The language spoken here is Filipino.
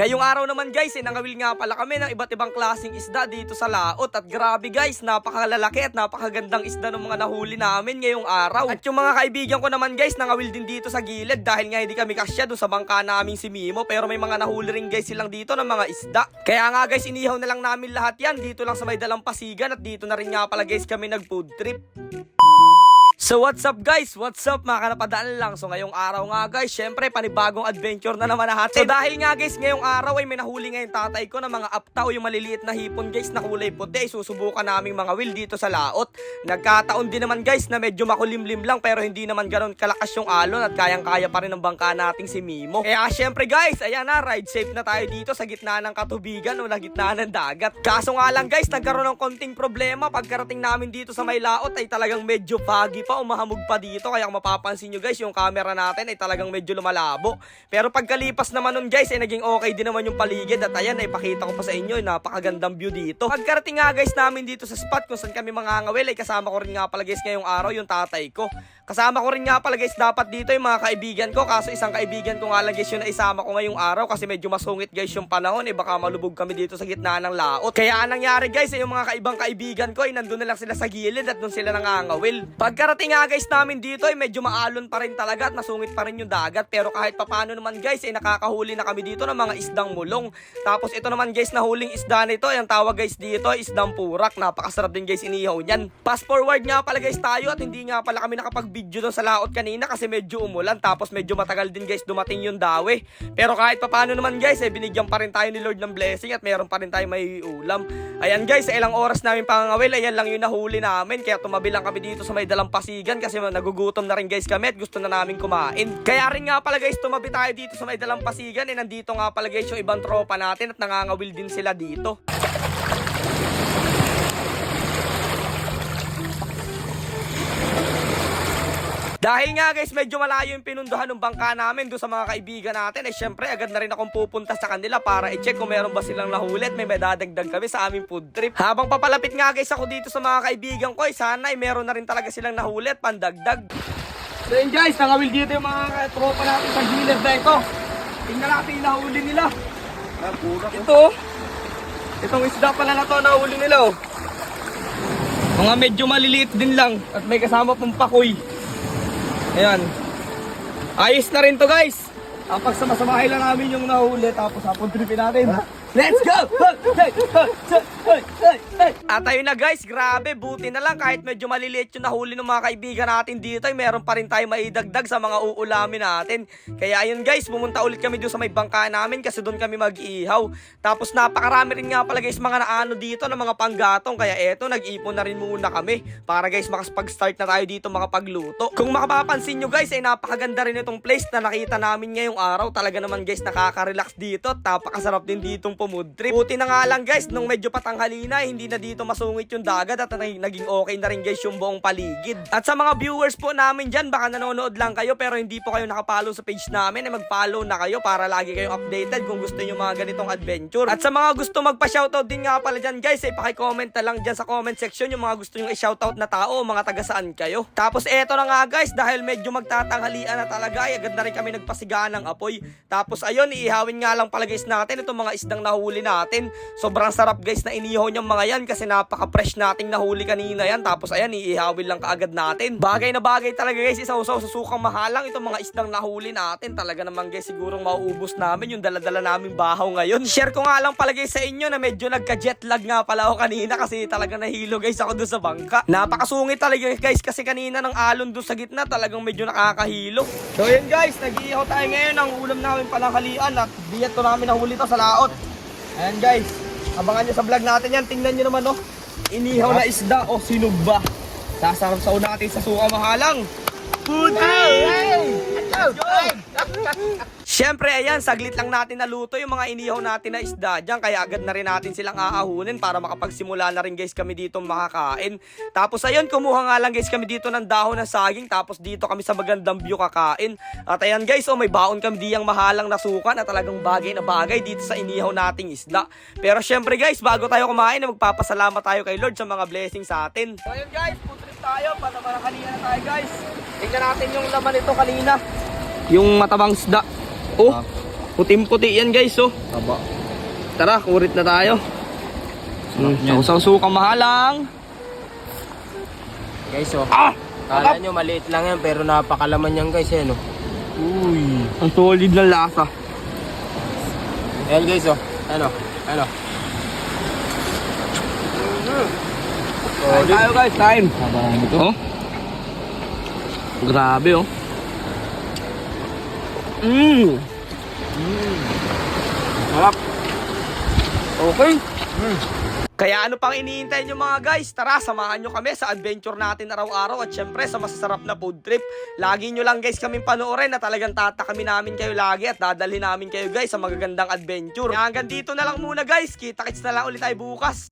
Ngayong araw naman guys, eh, nangawil nga pala kami ng iba't ibang klaseng isda dito sa laot. At grabe guys, napakalalaki at napakagandang isda ng mga nahuli namin ngayong araw. At yung mga kaibigan ko naman guys, nangawil din dito sa gilid dahil nga hindi kami kasya doon sa bangka namin si Mimo. Pero may mga nahuli rin guys silang dito ng mga isda. Kaya nga guys, inihaw na lang namin lahat yan dito lang sa may dalampasigan at dito na rin nga pala guys kami nag food trip. So what's up guys? What's up mga kanapadaan lang? So ngayong araw nga guys, syempre panibagong adventure na naman natin. So dahil nga guys, ngayong araw ay may nahuli ngayon tatay ko ng mga aptaw, yung maliliit na hipon guys na kulay puti. Susubukan naming mga will dito sa laot. Nagkataon din naman guys na medyo makulimlim lang pero hindi naman ganun kalakas yung alon at kayang-kaya pa rin ng bangka nating si Mimo. Kaya syempre guys, ayan na, ride safe na tayo dito sa gitna ng katubigan o na gitna ng dagat. Kaso nga lang guys, nagkaroon ng konting problema pagkarating namin dito sa may laot ay talagang medyo foggy pa, umahamog pa dito. Kaya kung mapapansin nyo guys, yung camera natin ay talagang medyo lumalabo. Pero pagkalipas naman nun guys, ay naging okay din naman yung paligid. At ayan, ay ko pa sa inyo, ay napakagandang view dito. Pagkarating nga guys namin dito sa spot kung saan kami mangangawil, ay kasama ko rin nga pala guys ngayong araw yung tatay ko. Kasama ko rin nga pala guys dapat dito yung mga kaibigan ko kaso isang kaibigan ko nga lang guys yung naisama ko ngayong araw kasi medyo masungit guys yung panahon eh baka malubog kami dito sa gitna ng laot. Kaya anong nangyari guys eh, yung mga kaibang kaibigan ko ay nandun na lang sila sa gilid at doon sila nangangawil. Pagkarating nga guys namin dito ay medyo maalon pa rin talaga at nasungit pa rin yung dagat pero kahit papano naman guys ay nakakahuli na kami dito ng mga isdang mulong. Tapos ito naman guys na huling isda nito yung tawag guys dito isdang purak. Napakasarap din guys inihaw niyan. Fast forward nga pala guys tayo at hindi nga pala kami nakapag video doon sa laot kanina kasi medyo umulan tapos medyo matagal din guys dumating yung dawe. Pero kahit papano naman guys eh binigyan pa rin tayo ni Lord ng blessing at meron pa rin tayo may ulam. Ayan guys, sa ilang oras namin pangangawil, ayan lang yung nahuli namin. Kaya tumabi lang kami dito sa may dalampasigan kasi nagugutom na rin guys kami at gusto na namin kumain. Kaya rin nga pala guys, tumabi tayo dito sa may dalampasigan. Eh nandito nga pala guys yung ibang tropa natin at nangangawil din sila dito. Dahil nga guys, medyo malayo yung pinunduhan ng bangka namin doon sa mga kaibigan natin. Eh syempre, agad na rin akong pupunta sa kanila para i-check kung meron ba silang nahuli at may madadagdag kami sa aming food trip. Habang papalapit nga guys ako dito sa mga kaibigan ko, eh sana ay meron na rin talaga silang nahuli at pandagdag. So yun guys, nangawil dito yung mga tropa natin sa gilid na ito. Tingnan natin yung nahuli nila. Ito, oh. itong isda pala na to nahuli nila oh. Mga medyo maliliit din lang at may kasama pang pakoy. Ayan. Ayos na rin to guys. Ang pagsamasamahay lang namin yung nahuli tapos hapon tripin natin. Let's go! At ayun na guys, grabe, buti na lang kahit medyo maliliit yung nahuli ng mga kaibigan natin dito ay meron pa rin tayo maidagdag sa mga uulamin natin. Kaya ayun guys, pumunta ulit kami doon sa may bangka namin kasi doon kami mag-ihaw. Tapos napakarami rin nga pala guys mga naano dito ng mga panggatong kaya eto nag-ipon na rin muna kami para guys makapag-start na tayo dito makapagluto. Kung makapapansin nyo guys ay napakaganda rin itong place na nakita namin ngayong araw. Talaga naman guys nakaka-relax dito at napakasarap din ditong pumood trip. Buti na nga lang guys nung medyo patanghali na hindi na dito masungit yung dagat at naging okay na rin guys yung buong paligid. At sa mga viewers po namin dyan baka nanonood lang kayo pero hindi po kayo nakapalo sa page namin ay mag-follow na kayo para lagi kayong updated kung gusto nyo mga ganitong adventure. At sa mga gusto magpa-shoutout din nga pala dyan guys ay paki-comment na lang dyan sa comment section yung mga gusto nyo i-shoutout na tao mga taga saan kayo. Tapos eto na nga guys dahil medyo magtatanghalian na talaga ay agad na rin kami nagpasigaan ng apoy. Tapos ayun iihawin nga lang pala guys natin itong mga isdang nahuli natin. Sobrang sarap guys na inihaw niyang mga yan kasi napaka-fresh nating nahuli kanina yan. Tapos ayan iihawin lang kaagad natin. Bagay na bagay talaga guys isausaw sa sukang mahalang itong mga isdang nahuli natin. Talaga naman guys sigurong mauubos namin yung daladala naming bahaw ngayon. Share ko nga lang pala guys sa inyo na medyo nagka-jet lag nga pala ako kanina kasi talaga nahilo guys ako doon sa bangka. Napakasungit talaga guys kasi kanina ng alon doon sa gitna talagang medyo nakakahilo. So yun guys, nag-iihaw tayo ngayon ng ulam namin pananghalian at biyat to namin nahuli to sa laot. Ayan guys, abangan nyo sa vlog natin yan. Tingnan nyo naman oh. Inihaw na isda o sinug ba? Sasarap sa natin sa suka mahalang. Food Let's go! Siyempre, ayan, saglit lang natin naluto yung mga inihaw natin na isda dyan. Kaya agad na rin natin silang aahunin para makapagsimula na rin guys kami dito makakain. Tapos ayun, kumuha nga lang guys kami dito ng dahon ng saging. Tapos dito kami sa magandang view kakain. At ayan guys, oh, may baon kami diyang mahalang nasukan na talagang bagay na bagay dito sa inihaw nating isda. Pero syempre guys, bago tayo kumain, magpapasalamat tayo kay Lord sa mga blessings sa atin. So ayun guys, food trip tayo. Para kanina na tayo guys. Tingnan natin yung laman nito kanina. Yung matabang isda. Oh, Puting-puti yan guys, oh. Aba. Tara, kurit na tayo. Hmm, niyan. sausang sukang mahalang. Guys, oh. Ah! Kala nyo maliit lang yan pero napakalaman yan guys eh no. Uy. Ang solid ng lasa. Ayan guys oh. Ano? Ano? Kain tayo guys, kain. Oh. Grabe oh. Mmm. Sarap. Okay. Kaya ano pang iniintay nyo mga guys? Tara, samahan nyo kami sa adventure natin araw-araw at syempre sa masasarap na food trip. Lagi nyo lang guys kaming panoorin na talagang tatakami namin kayo lagi at dadali namin kayo guys sa magagandang adventure. Kaya hanggang dito na lang muna guys. Kita-kits na lang ulit tayo bukas.